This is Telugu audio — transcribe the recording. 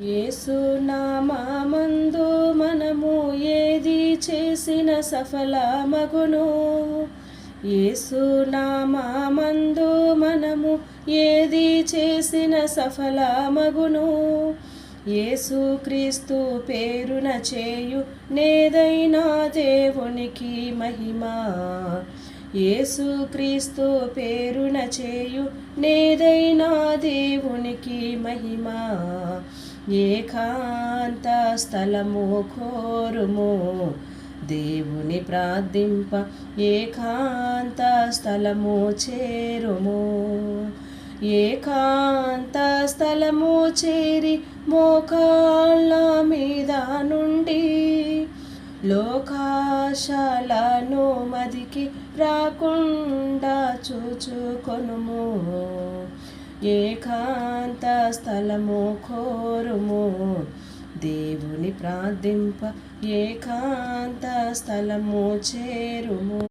యేసునామామందు మనము ఏది చేసిన సఫలమగును? యేసునామామందు మనము ఏది చేసిన సఫలమగును? యేసుక్రీస్తు పేరున చేయు నేదైనా దేవునికి మహిమ? యేసుక్రీస్తు పేరున చేయు నేదైనా దేవునికి మహిమ? ఏకాంత స్థలము కోరుము. దేవుని ప్రార్థింప ఏకాంత స్థలము చేరుము. ఏకాంత స్థలము చేరి మోకాళ్ళ మీద నుండి లోకాశాలను మదికి రాకుండా చూచుకొనుము. ఏకాంత స్థలము కోరుము. దేవుని ప్రార్థింప ఏకాంత స్థలము చేరుము.